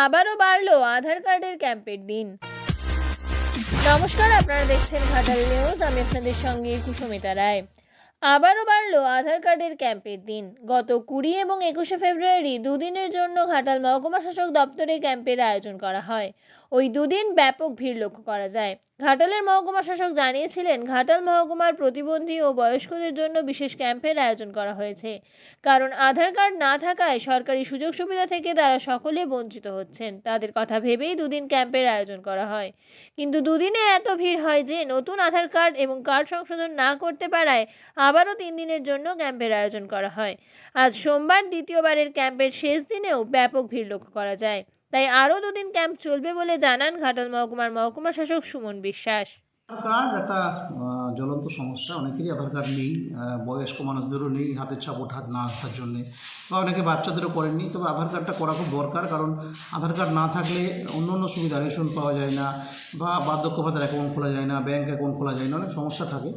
আবারও বাড়লো আধার কার্ডের ক্যাম্পের দিন। নমস্কার, আপনারা দেখছেন ঘাটাল নিউজ। আমি আপনাদের সঙ্গে কুসুমিতা রায়। আবারও বাড়লো আধার কার্ডের ক্যাম্পের দিন। গত কুড়ি এবং একুশে ফেব্রুয়ারি দুদিনের জন্য ঘাটাল মহকুমা শাসক দপ্তরে ক্যাম্পের আয়োজন করা হয়। ওই দুদিন ব্যাপক ভিড় লক্ষ্য করা যায়। ঘাটালের মহকুমা শাসক জানিয়েছিলেন, ঘাটাল মহকুমার প্রতিবন্ধী ও বয়স্কদের জন্য বিশেষ ক্যাম্পের আয়োজন করা হয়েছে। কারণ আধার কার্ড না থাকায় সরকারি সুযোগ সুবিধা থেকে তারা সকলে বঞ্চিত হচ্ছেন। তাদের কথা ভেবেই দুদিন ক্যাম্পের আয়োজন করা হয়। কিন্তু দুদিনে এত ভিড় হয় যে নতুন আধার কার্ড এবং কার্ড সংশোধন না করতে পারায় আবারও তিন দিনের জন্য ক্যাম্পের আয়োজন করা হয়। আজ সোমবার দ্বিতীয়বারের ক্যাম্পের শেষ দিনেও ব্যাপক ভিড় লক্ষ্য করা যায়। তাই আরও দুদিন ক্যাম্প চলবে বলে জানান ঘাটাল মহকুমার মহকুমা শাসক সুমন বিশ্বাস। আধার কার্ড একটা জ্বলন্ত সমস্যা। অনেকেরই আধার কার্ড নেই বয়স্ক মানুষদেরও নেই, হাতের ছাপ ওঠার না আসার জন্যে। বা অনেকে বাচ্চাদেরও করেননি। তবে আধার কার্ডটা করা খুব দরকার, কারণ আধার কার্ড না থাকলে অন্য অন্য সুবিধা রেশন পাওয়া যায় না, বা বার্ধক্য ভাতার অ্যাকাউন্ট খোলা যায় না ব্যাঙ্ক অ্যাকাউন্ট খোলা যায় না, অনেক সমস্যা থাকে।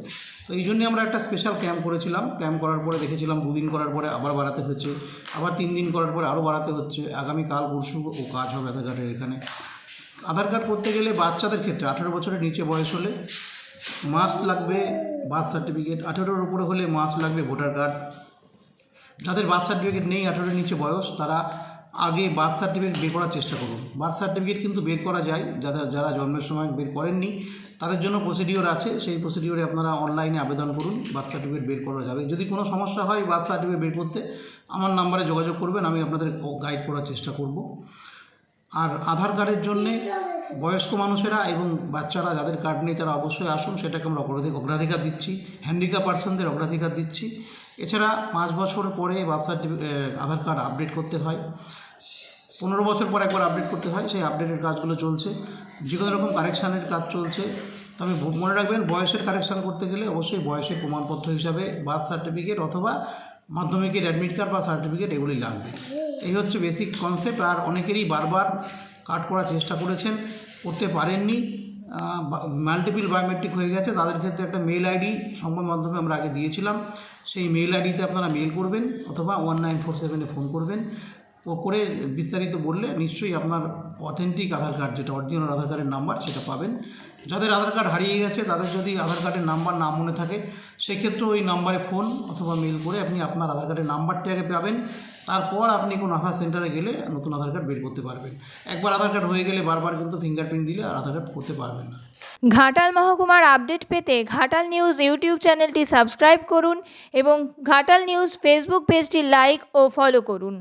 তো এই জন্যে আমরা একটা স্পেশাল ক্যাম্প করেছিলাম। ক্যাম্প করার পরে দেখেছিলাম দুদিন করার পরে আবার বাড়াতে হচ্ছে, আবার তিন দিন করার পরে আরও বাড়াতে হচ্ছে। আগামীকাল, পরশু ও কাজ হবে আধার কার্ডের এখানে। আধার কার্ড করতে গেলে বাচ্চাদের ক্ষেত্রে আঠেরো বছরের নিচে বয়স হলে মাস্ক লাগবে, বার্থ সার্টিফিকেট, আঠেরোর উপরে হলে মাস্ক লাগবে, ভোটার কার্ড। যাদের বার্থ সার্টিফিকেট নেই, আঠেরোর নিচে বয়স, তারা আগে বার্থ সার্টিফিকেট বের করার চেষ্টা করুন। বার্থ সার্টিফিকেট কিন্তু বের করা যায় যারা যারা জন্মের সময় বের করেননি, তাদের জন্য প্রসিডিওর আছে। সেই প্রসিডিওরে আপনারা অনলাইনে আবেদন করুন, বার্থ সার্টিফিকেট বের করা যাবে। যদি কোনো সমস্যা হয় বার্থ সার্টিফিকেট বের করতে, আমার নাম্বারে যোগাযোগ করবেন, আমি আপনাদের গাইড করার চেষ্টা করব। আর আধার কার্ডের জন্যে বয়স্ক মানুষেরা এবং বাচ্চারা যাদের কার্ড নেই তারা অবশ্যই আসুন, সেটাকে আমরা অগ্রাধিক অগ্রাধিকার দিচ্ছি হ্যান্ডিক্যাপ পার্সনদের অগ্রাধিকার দিচ্ছি। এছাড়া পাঁচ বছর পরে birth certificate Aadhaar card update করতে হয়। পনেরো বছর পর একবার আপডেট করতে হয়, সেই আপডেটের কাজগুলো চলছে। যে কোনো রকম কারেকশানের কাজ চলছে। তবে মনে রাখবেন, বয়সের কারেকশান করতে গেলে অবশ্যই বয়সের প্রমাণপত্র হিসাবে বার্থ সার্টিফিকেট অথবা মাধ্যমিকের অ্যাডমিট কার্ড বা সার্টিফিকেট এগুলি লাগবে। এই হচ্ছে বেসিক কনসেপ্ট আর অনেকেরই বারবার কাট করার চেষ্টা করেছেন, করতে পারেননি মাল্টিপিল বায়োমেট্রিক হয়ে গেছে। তাদের ক্ষেত্রে একটা মেল আইডি সংবাদ মাধ্যমে আমরা আগে দিয়েছিলাম। সেই মেল আইডিতে আপনারা মেল করবেন অথবা ওয়ান নাইন ফোর সেভেনে ফোন করবেন। করে বিস্তারিত বললে নিশ্চয়ই আপনার অথেন্টিক আধার কার্ড যেটা অরিজিনাল আধার কার্ডের নাম্বার সেটা পাবেন। যাদের আধার কার্ড হারিয়ে গেছে, তাদের যদি আধার কার্ডের নাম্বার না মনে থাকে, সেক্ষেত্রেও ওই নাম্বারে ফোন অথবা মেল করে আপনি আপনার আধার কার্ডের নাম্বারটি আগে পাবেন। তারপর আপনি কোনো আধার সেন্টারে গেলে নতুন আধার কার্ড বের করতে পারবেন। একবার আধার কার্ড হয়ে গেলে বারবার কিন্তু ফিঙ্গারপ্রিন্ট দিলে আর আধার কার্ড করতে পারবেন না। ঘাটাল মহকুমার আপডেট পেতে ঘাটাল নিউজ ইউটিউব চ্যানেলটি সাবস্ক্রাইব করুন এবং ঘাটাল নিউজ ফেসবুক পেজটি লাইক ও ফলো করুন।